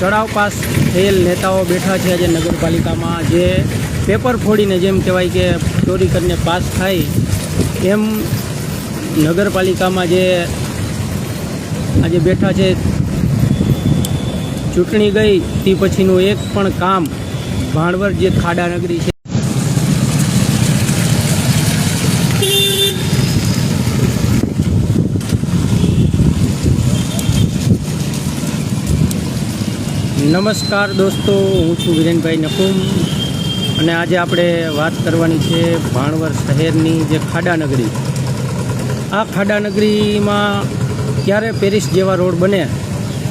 ચડાવ pass થયેલ નેતાઓ બેઠા છે આજે નગરપાલિકામાં. જે પેપર ફોડીને જેમ કહેવાય કે ચોરી કરીને પાસ થાય એમ નગરપાલિકામાં જે આજે બેઠા છે, ચૂંટણી ગઈ, તે પછીનું એક પણ કામ ભાણવર જે ખાડા નગરી છે નમસ્કાર દોસ્તો, હું છું વિરેનભાઈ નકુમ અને આજે આપણે વાત કરવાની છે ભાણવર શહેરની જે ખાડાનગરી આ ખાડા નગરીમાં ક્યારે પેરિસ જેવા રોડ બને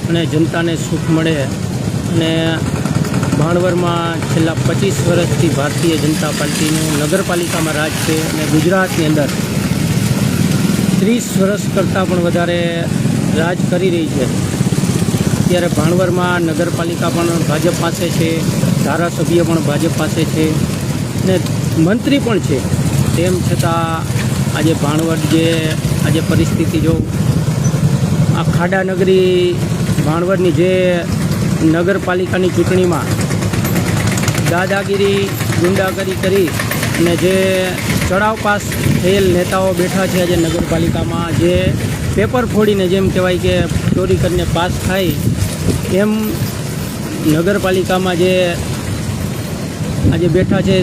અને જનતાને સુખ મળે અને ભાણવરમાં છેલ્લા પચીસ વર્ષથી ભારતીય જનતા પાર્ટીનું નગરપાલિકામાં રાજ છે અને ગુજરાતની અંદર ત્રીસ વર્ષ કરતાં પણ વધારે રાજ કરી રહી છે. ત્યારે ભાણવરમાં નગરપાલિકા પણ ભાજપ પાસે છે, ધારાસભ્ય પણ ભાજપ પાસે છે ને મંત્રી પણ છે. તેમ છતાં આજે ભાણવડ જે આજે પરિસ્થિતિ જો આ ખાડા નગરી ભાણવડની જે નગરપાલિકાની ચૂંટણીમાં દાદાગીરી, ગુંડાગીરી કરી અને જે ચડાવ પાસ થયેલ નેતાઓ બેઠા છે આજે નગરપાલિકામાં, જે પેપર ફોડીને જેમ કહેવાય કે ચોરી કરીને પાસ થાય, એમ નગરપાલિકામાં જે આજે બેઠા છે,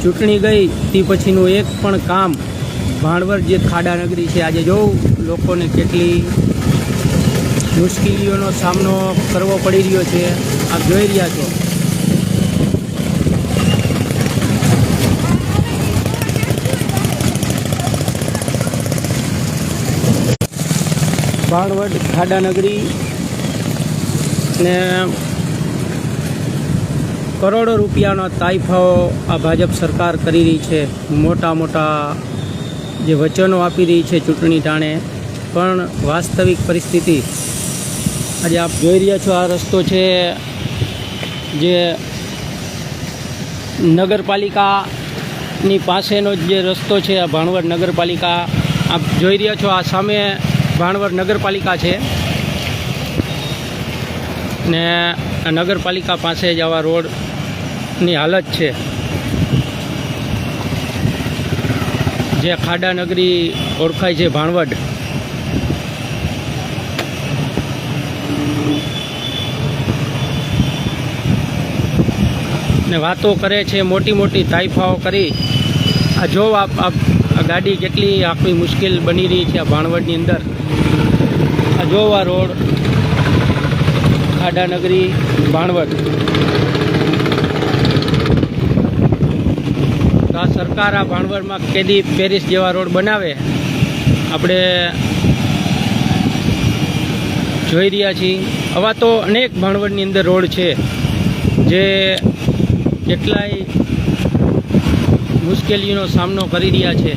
ચૂંટણી ગઈ, તે પછીનું એક પણ કામ, ભાણવર જે ખાડા નગરી છે, આજે જોઉં, લોકોને કેટલી મુશ્કેલીઓનો સામનો કરવો પડી રહ્યો છે, આપ જોઈ રહ્યા છો. ભાણવડ ખાડા નગરી ને કરોડો રૂપિયાનો તાઇફાઓ આ ભાજપ સરકાર કરી રહી છે. મોટા મોટા જે વચનો આપી રહી છે ચૂંટણી ટાણે. પણ વાસ્તવિક પરિસ્થિતિ, આજે આપ જોઈ રહ્યા છો આ રસ્તો છે જે નગરપાલિકાની પાસેનો જે રસ્તો છે, આ ભાણવડ નગરપાલિકા, આપ જોઈ રહ્યા છો આ સામે ભાણવડ નગરપાલિકા છે. ને નગરપાલિકા પાસે જ આવા રોડની હાલત છે. જે ખાડા નગરી ઓળખાય છે ભાણવડ. ને વાતો કરે છે મોટી મોટી તાઇફાઓ કરી. આ જો આ ગાડી કેટલી આખી મુશ્કેલ બની રહી છે આ ભાણવડની અંદર. આ જો આ રોડ, ખાડા નગરી, ભાણવડ. આ સરકાર આ ભાણવડમાં કેદી પેરિસ જેવા રોડ બનાવે? આપણે જોઈ રહ્યા છીએ. આવા તો અનેક ભાણવડની અંદર રોડ છે, જે કેટલાય મુશ્કેલીઓનો સામનો કરી રહ્યા છે.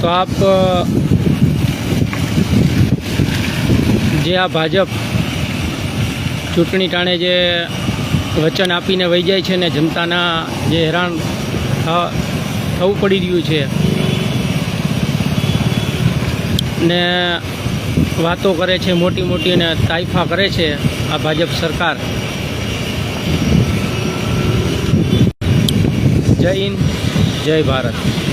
તો આપ જે આ ભાજપ ચૂંટણી ટાણે જે વચન આપીને વહી જાય છે ને જનતાના જે હેરાન થવું પડી રહ્યું છે ને વાતો કરે છે, મોટી મોટી અને તાઇફા કરે છે આ ભાજપ સરકાર. જય હિન્દ, જય ભારત.